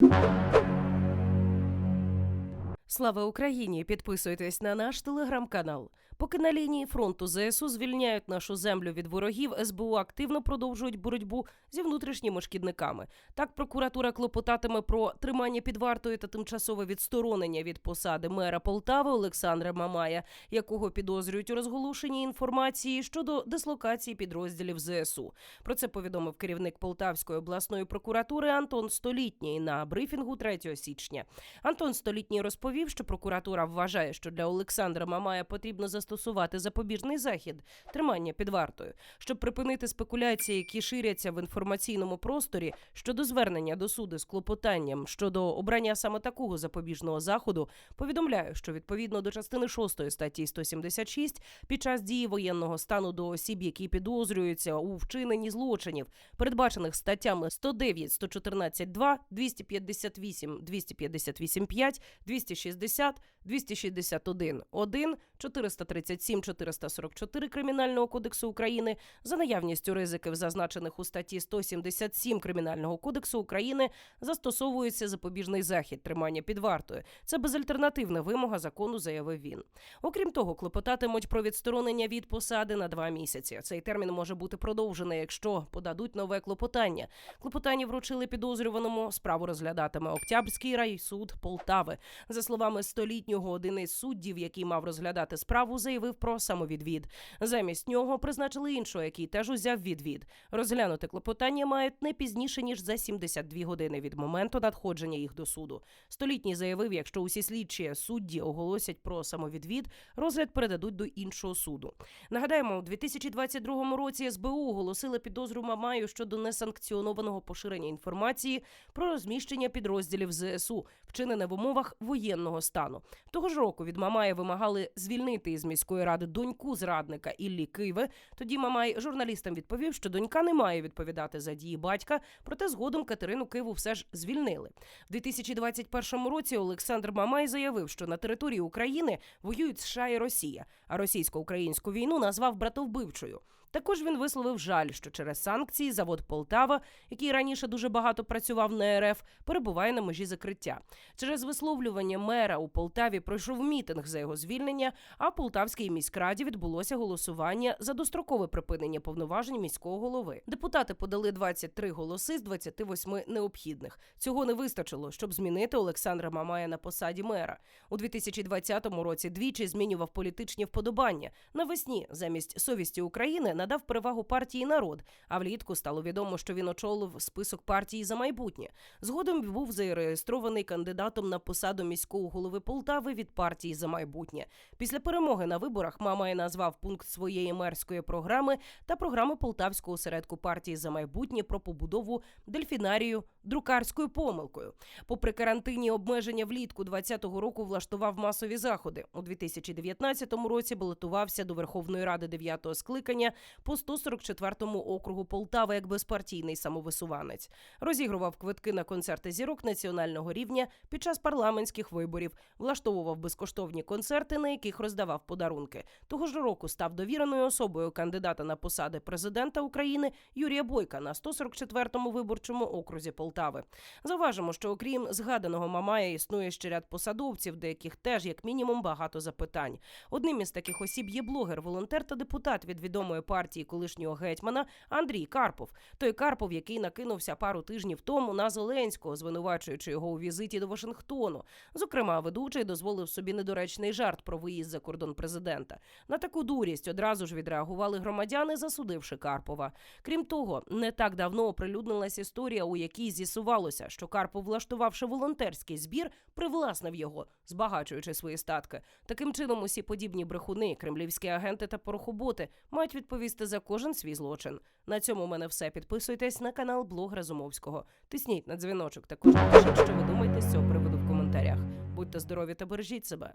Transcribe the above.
you. Слава Україні! Підписуйтесь на наш телеграм-канал. Поки на лінії фронту ЗСУ звільняють нашу землю від ворогів, СБУ активно продовжують боротьбу зі внутрішніми шкідниками. Так, прокуратура клопотатиме про тримання під вартою та тимчасове відсторонення від посади мера Полтави Олександра Мамая, якого підозрюють у розголошенні інформації щодо дислокації підрозділів ЗСУ. Про це повідомив керівник Полтавської обласної прокуратури Антон Столітній на брифінгу 3 січня. Антон Столітній розповів, що прокуратура вважає, що для Олександра Мамая потрібно застосувати запобіжний захід тримання під вартою, щоб припинити спекуляції, які ширяться в інформаційному просторі щодо звернення до суду з клопотанням щодо обрання саме такого запобіжного заходу. Повідомляю, що відповідно до частини 6 статті 176 під час дії воєнного стану до осіб, які підозрюються у вчиненні злочинів, передбачених статтями 109, 114, 2, 258, 258, 5, 260, 261, 1, 437, 444 Кримінального кодексу України за наявністю ризиків, зазначених у статті 177 Кримінального кодексу України, застосовується запобіжний захід тримання під вартою. Це безальтернативна вимога закону, заявив він. Окрім того, клопотатимуть про відсторонення від посади на два місяці. Цей термін може бути продовжений, якщо подадуть нове клопотання. Клопотання вручили підозрюваному. Справу розглядатиме Октябрський райсуд Полтави. За словами столітнього, один із суддів, який мав розглядати справу, заявив про самовідвід. Замість нього призначили іншого, який теж узяв відвід. Розглянути клопотання мають не пізніше ніж за 72 години від моменту надходження їх до суду. Столітній заявив, якщо усі слідчі судді оголосять про самовідвід, розгляд передадуть до іншого суду. Нагадаємо, у 2022 році СБУ оголосили підозру Мамаю щодо несанкціонованого поширення інформації про розміщення підрозділів ЗСУ, вчинене в умовах воєнного стану. Того ж року від Мамая вимагали звільнити із міської ради доньку зрадника Іллі Киви. Тоді Мамай журналістам відповів, що донька не має відповідати за дії батька, проте згодом Катерину Киву все ж звільнили. В 2021 році Олександр Мамай заявив, що на території України воюють США і Росія, а російсько-українську війну назвав братовбивчою. Також він висловив жаль, що через санкції завод Полтава, який раніше дуже багато працював на РФ, перебуває на межі закриття. Через висловлювання мера у Полтаві пройшов мітинг за його звільнення. А в Полтавській міськраді відбулося голосування за дострокове припинення повноважень міського голови. Депутати подали 23 голоси з 28 необхідних. Цього не вистачило, щоб змінити Олександра Мамая на посаді мера. У 2020 році двічі змінював політичні вподобання. Навесні замість совісті України надав перевагу партії народ. А влітку стало відомо, що він очолив список партії за майбутнє. Згодом був зареєстрований кандидатом на посаду міського голови Полтави від партії за майбутнє. Після перемоги на виборах Мамай назвав пункт своєї мерської програми та програми Полтавського осередку партії за майбутнє про побудову дельфінарію друкарською помилкою. Попри карантинні обмеження влітку 2020 року влаштував масові заходи. У 2019 році балотувався до Верховної Ради 9-го скликання по 144-му округу Полтави як безпартійний самовисуванець. Розігрував квитки на концерти зірок національного рівня під час парламентських виборів, влаштовував безкоштовні концерти, на яких роздавав подарунки. Того ж року став довіреною особою кандидата на посади президента України Юрія Бойка на 144-му виборчому окрузі Полтави. Заважимо, що окрім згаданого Мамая існує ще ряд посадовців, до яких теж як мінімум багато запитань. Одним із таких осіб є блогер, волонтер та депутат від відомої партії колишнього гетьмана Андрій Карпов. Той Карпов, який накинувся пару тижнів тому на Зеленського, звинувачуючи його у візиті до Вашингтону. Зокрема, ведучий дозволив собі недоречний жарт про виїзд за кордон президента. На таку дурість одразу ж відреагували громадяни, засудивши Карпова. Крім того, не так давно оприлюднилась історія, у якій з'ясувалося, що Карпов, влаштувавши волонтерський збір, привласнив його, збагачуючи свої статки. Таким чином, усі подібні брехуни, кремлівські агенти та порохоботи мають відповісти за кожен свій злочин. На цьому у мене все. Підписуйтесь на канал Блог Разумовського. Тисніть на дзвіночок. Також що ви думаєте з цього приводу в коментарях. Будьте здорові та бережіть себе.